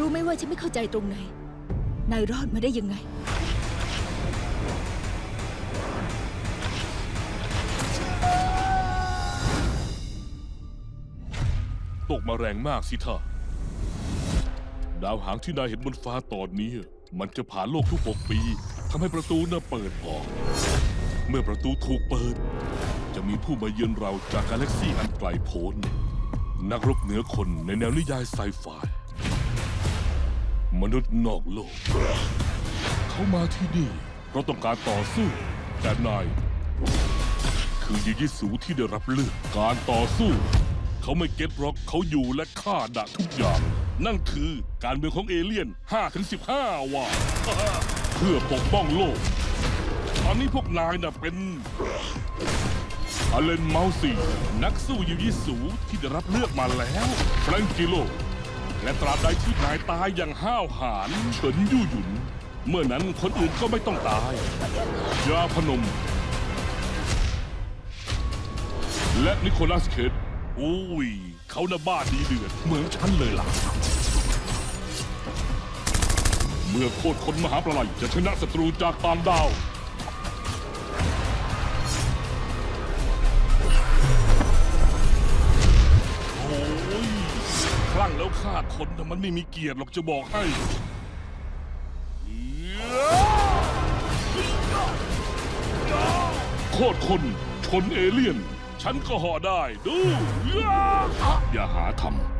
รู้ไหมว่าฉันไม่เข้าใจตรงไหน นายรอดมาได้ยังไง ตกมาแรงมากสิท่าดาวหางที่นายเห็นบนฟ้าตอนนี้ มันจะผ่านโลกทุกหกปีทำให้ประตูน่ะเปิดออก เมื่อประตูถูกเปิด จะมีผู้มาเยือนเราจากกาแล็กซี่อันไกลโพ้นนักรบเหนือคนในแนวนิยายไซไฟ มนุษย์นอกโลก เขามาที่นี่ เพราะต้องการต่อสู้ แต่นาย คือยิยิสูที่ได้รับเลือกการต่อสู้ เขาไม่เก็ตหรอกเขาอยู่และฆ่าดะทุกอย่าง นั่นคือการเมืองของเอเลี่ยน5ถึง15 ว่า เพื่อปกป้องโลก ตอนนี้พวกนายน่ะเป็นอเลนเมาซีนักสู้ยิยิสูที่ได้รับเลือกมาแล้วแฟรงกิโล และตราบใดที่นายตายอย่างห้าวหาญเฉินยู่หยุน เมื่อนั้นคนอื่นก็ไม่ต้องตายยาพนม และนิโคลัสเคดโอ้ย เขาน่ะบ้าดีเดือด เหมือนฉันเลยล่ะ เมื่อโคตรคนมหาประไลยจะชนะศัตรูจากต่างดาว ลั่งแล้วฆ่าคนแต่มันไม่มีเกียรติหรอกจะบอกให้โคตรคนชนเอเลี่ยน ฉันก็ห่อได้ดู อย่าหาทำ